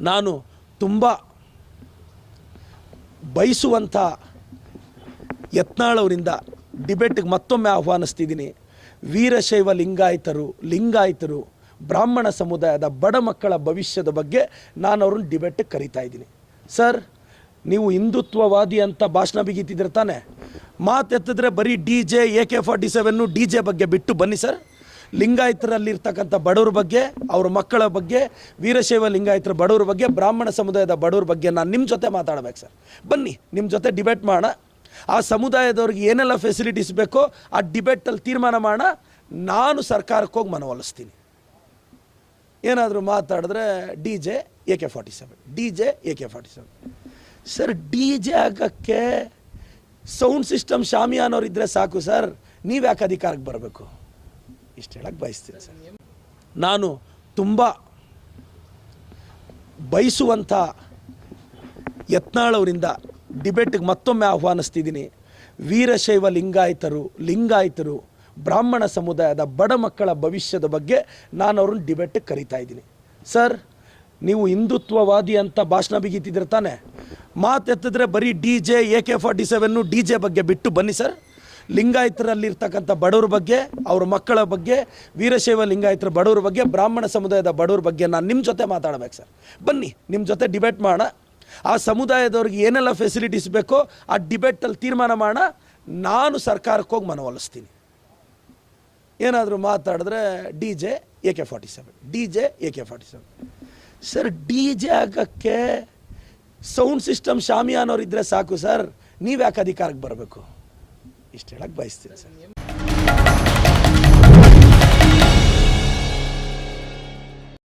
ನಾನು ತುಂಬ ಬಯಸುವಂಥ ಯತ್ನಾಳವರಿಂದ ಡಿಬೇಟ್ಗೆ ಮತ್ತೊಮ್ಮೆ ಆಹ್ವಾನಿಸ್ತಿದ್ದೀನಿ. ವೀರಶೈವ ಲಿಂಗಾಯತರು ಲಿಂಗಾಯತರು, ಬ್ರಾಹ್ಮಣ ಸಮುದಾಯದ ಬಡ ಮಕ್ಕಳ ಭವಿಷ್ಯದ ಬಗ್ಗೆ ನಾನು ಅವ್ರನ್ನ ಡಿಬೇಟ್ಗೆ ಕರಿತಾ ಇದ್ದೀನಿ. ಸರ್, ನೀವು ಹಿಂದುತ್ವವಾದಿ ಅಂತ ಭಾಷಣ ಬಿಗಿತಿದ್ರೆ ತಾನೆ? ಮಾತೆತ್ತಿದ್ರೆ ಬರೀ D J, A K forty seven D J ಬಗ್ಗೆ ಬಿಟ್ಟು ಬನ್ನಿ ಸರ್. ಲಿಂಗಾಯತರಲ್ಲಿರ್ತಕ್ಕಂಥ ಬಡವ್ರ ಬಗ್ಗೆ, ಅವ್ರ ಮಕ್ಕಳ ಬಗ್ಗೆ, ವೀರಶೈವ ಲಿಂಗಾಯತರ ಬಡವ್ರ ಬಗ್ಗೆ, ಬ್ರಾಹ್ಮಣ ಸಮುದಾಯದ ಬಡವ್ರ ಬಗ್ಗೆ ನಾನು ನಿಮ್ಮ ಜೊತೆ ಮಾತಾಡ್ಬೇಕು ಸರ್. ಬನ್ನಿ ನಿಮ್ಮ ಜೊತೆ ಡಿಬೇಟ್ ಮಾಡೋಣ. ಆ ಸಮುದಾಯದವ್ರಿಗೆ ಏನೆಲ್ಲ ಫೆಸಿಲಿಟೀಸ್ ಬೇಕೋ ಆ ಡಿಬೇಟಲ್ಲಿ ತೀರ್ಮಾನ ಮಾಡೋಣ. ನಾನು ಸರ್ಕಾರಕ್ಕೆ ಹೋಗಿ ಮನವೊಲಿಸ್ತೀನಿ. ಏನಾದರೂ ಮಾತಾಡಿದ್ರೆ D J A K forty seven, D J A K forty seven. Sir, D J ಆಗೋಕ್ಕೆ ಸೌಂಡ್ ಸಿಸ್ಟಮ್ ಶಾಮಿಯಾನವ್ರು ಇದ್ದರೆ ಸಾಕು ಸರ್. ನೀವು ಯಾಕೆ ಅಧಿಕಾರಕ್ಕೆ ಬರಬೇಕು? ಇಷ್ಟು ಹೇಳಕ್ಕೆ ಬಯಸ್ತೀನಿ ಸರ್. ನಾನು ತುಂಬ ಬಯಸುವಂಥ ಯತ್ನಾಳವರಿಂದ ಡಿಬೇಟ್ಗೆ ಮತ್ತೊಮ್ಮೆ ಆಹ್ವಾನಿಸ್ತಿದ್ದೀನಿ. ವೀರಶೈವ ಲಿಂಗಾಯತರು ಲಿಂಗಾಯತರು, ಬ್ರಾಹ್ಮಣ ಸಮುದಾಯದ ಬಡ ಮಕ್ಕಳ ಭವಿಷ್ಯದ ಬಗ್ಗೆ ನಾನು ಅವ್ರನ್ನ ಡಿಬೇಟಿಗೆ ಕರಿತಾ ಇದ್ದೀನಿ. ಸರ್, ನೀವು ಹಿಂದುತ್ವವಾದಿ ಅಂತ ಭಾಷಣ ಬಿಗಿತಿದ್ರೆ ತಾನೆ? ಮಾತೆತ್ತಿದ್ರೆ ಬರೀ D J, A K forty seven D J ಬಗ್ಗೆ ಬಿಟ್ಟು ಬನ್ನಿ ಸರ್. ಲಿಂಗಾಯತರಲ್ಲಿರ್ತಕ್ಕಂಥ ಬಡವ್ರ ಬಗ್ಗೆ, ಅವ್ರ ಮಕ್ಕಳ ಬಗ್ಗೆ, ವೀರಶೈವ ಲಿಂಗಾಯತರ ಬಡವ್ರ ಬಗ್ಗೆ, ಬ್ರಾಹ್ಮಣ ಸಮುದಾಯದ ಬಡವ್ರ ಬಗ್ಗೆ ನಾನು ನಿಮ್ಮ ಜೊತೆ ಮಾತಾಡಬೇಕು ಸರ್. ಬನ್ನಿ ನಿಮ್ಮ ಜೊತೆ ಡಿಬೇಟ್ ಮಾಡೋಣ. ಆ ಸಮುದಾಯದವ್ರಿಗೆ ಏನೆಲ್ಲ ಫೆಸಿಲಿಟೀಸ್ ಬೇಕೋ ಆ ಡಿಬೇಟಲ್ಲಿ ತೀರ್ಮಾನ ಮಾಡೋಣ. ನಾನು ಸರ್ಕಾರಕ್ಕೆ ಹೋಗಿ ಮನವೊಲಿಸ್ತೀನಿ ಏನಾದರೂ ಮಾತಾಡಿದ್ರೆ D J A K forty seven, D J A K forty seven. Sir, D J ಆಗೋಕ್ಕೆ ಸೌಂಡ್ ಸಿಸ್ಟಮ್ ಶಾಮಿಯಾನವ್ರು ಇದ್ದರೆ ಸಾಕು ಸರ್. ನೀವು ಯಾಕೆ ಅಧಿಕಾರಕ್ಕೆ ಬರಬೇಕು? ಇಷ್ಟು ಹೇಳಕ್ಕೆ ಬಯಸ್ತೀನಿ ಸರ್.